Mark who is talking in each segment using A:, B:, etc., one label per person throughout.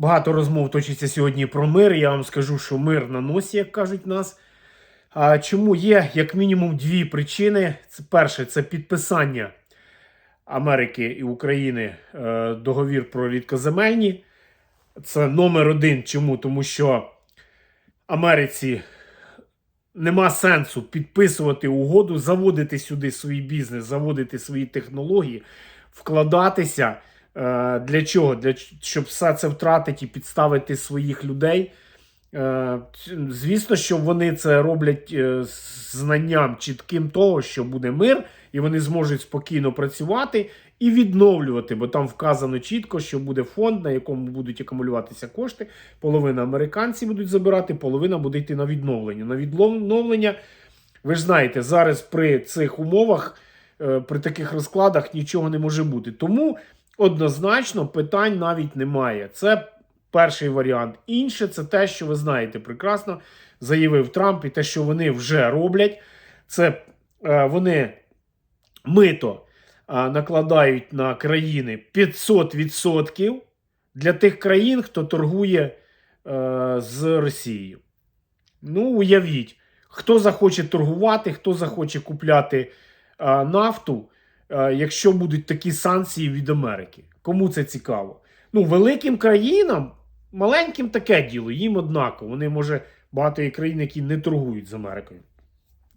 A: Багато розмов точиться сьогодні про мир. Я вам скажу, що мир на носі, як кажуть нас. А чому є як мінімум дві причини? Це перше, це підписання Америки і України е, договір про рідкоземельні. Це номер один. Чому? Тому що Америці нема сенсу підписувати угоду, заводити сюди свій бізнес, заводити свої технології, вкладатися. Е, Для чого? Для, щоб все це втратити і підставити своїх людей. Е, Звісно, що вони це роблять е, з знанням чітким того, що буде мир, і вони зможуть спокійно працювати і відновлювати, бо там вказано чітко, що буде фонд, на якому будуть акумулюватися кошти. Половина американці будуть забирати, половина буде йти на відновлення. На відновлення, ви ж знаєте, зараз при цих умовах, при таких розкладах нічого не може бути. Тому однозначно питань навіть немає. Це перший варіант. Інше це те, що ви знаєте прекрасно, заявив Трамп, і те, що вони вже роблять, це е, вони мито е, накладають на країни 500% для тих країн, хто торгує е, з Росією. Ну, уявіть, хто захоче торгувати, хто захоче купляти нафту, якщо будуть такі санкції від Америки. Кому це цікаво? Ну, великим країнам, маленьким таке діло, їм однаково. Вони, може, багато є країн, які не торгують з Америкою,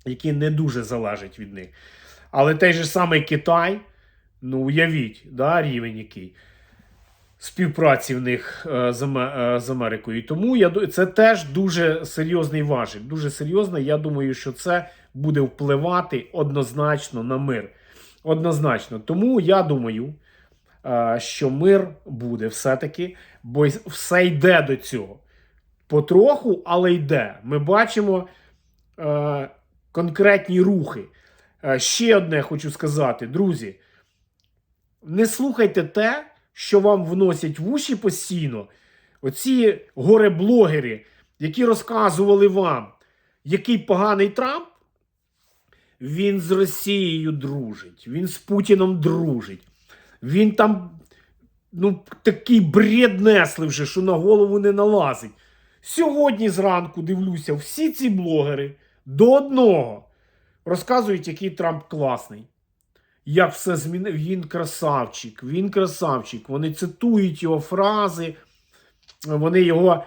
A: які не дуже залежать від них. Але той же самий Китай, ну уявіть, да, рівень який співпраці в них е, з, е, з Америкою. Тому я це теж дуже серйозний важіль. Дуже серйозно. Я думаю, що це буде впливати однозначно на мир. Однозначно. Тому я думаю, е, що мир буде все-таки, бо все йде до цього. Потроху, але йде. Ми бачимо е, конкретні рухи. Е, ще одне хочу сказати, друзі. Не слухайте те, що вам вносять в уші постійно. Оці горе-блогери, які розказували вам, який поганий Трамп, він з Росією дружить, він з Путіном дружить. Він там ну, такий бред несли вже, що на голову не налазить. Сьогодні зранку дивлюся, всі ці блогери до одного розказують, який Трамп класний. Як все змінив. Він красавчик, він красавчик. Вони цитують його фрази, вони його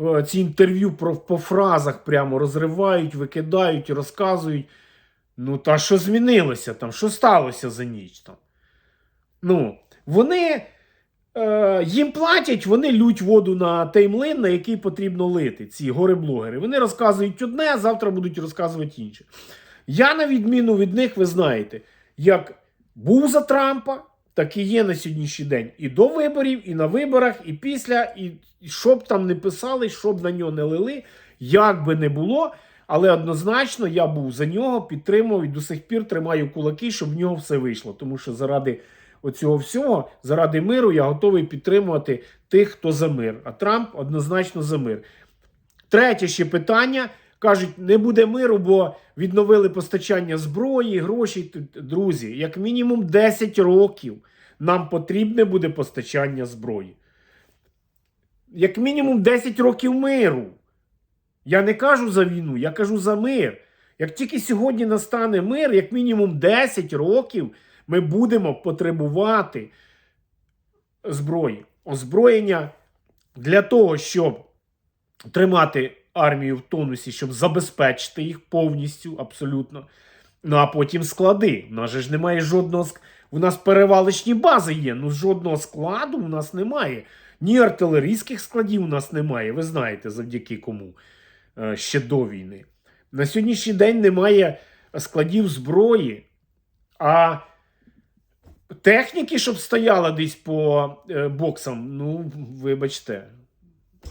A: е, ці інтерв'ю по фразах прямо розривають, викидають, розказують. Ну, та що змінилося там? Що сталося за ніч там? Ну, вони е, їм платять, вони лють воду на той млин, на який потрібно лити, ці горе-блогери. Вони розказують одне, а завтра будуть розказувати інше. Я, на відміну від них, ви знаєте, як був за Трампа, так і є на сьогоднішній день. І до виборів, і на виборах, і після, і що б там не писали, що б на нього не лили, як би не було. Але однозначно я був за нього, підтримував і до сих пір тримаю кулаки, щоб в нього все вийшло. Тому що заради оцього всього, заради миру, я готовий підтримувати тих, хто за мир. А Трамп однозначно за мир. Третє ще питання. Кажуть, не буде миру, бо відновили постачання зброї, грошей. Друзі, як мінімум 10 років нам потрібне буде постачання зброї. Як мінімум 10 років миру. Я не кажу за війну, я кажу за мир. Як тільки сьогодні настане мир, як мінімум 10 років ми будемо потребувати зброї, озброєння для того, щоб тримати армію в тонусі, щоб забезпечити їх повністю, абсолютно. Ну а потім склади. У нас же ж немає жодного. У нас перевалочні бази є. Ну жодного складу у нас немає. Ні артилерійських складів у нас немає. Ви знаєте, завдяки кому ще до війни. На сьогоднішній день немає складів зброї, а техніки, щоб стояла десь по е, боксам, ну, вибачте,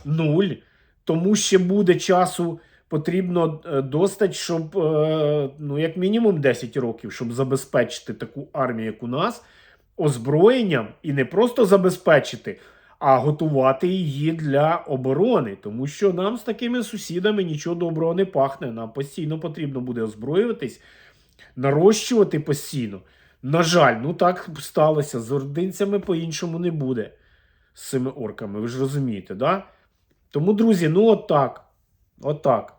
A: нуль. Тому ще буде часу потрібно е, достать, щоб, е, ну, як мінімум 10 років, щоб забезпечити таку армію, як у нас, озброєнням і не просто забезпечити, а готувати її для оборони. Тому що нам з такими сусідами нічого доброго не пахне. Нам постійно потрібно буде озброюватись, нарощувати постійно. На жаль, ну так сталося. З ординцями по-іншому не буде. з цими орками. Ви ж розумієте, да? Тому, друзі, ну отак. Отак.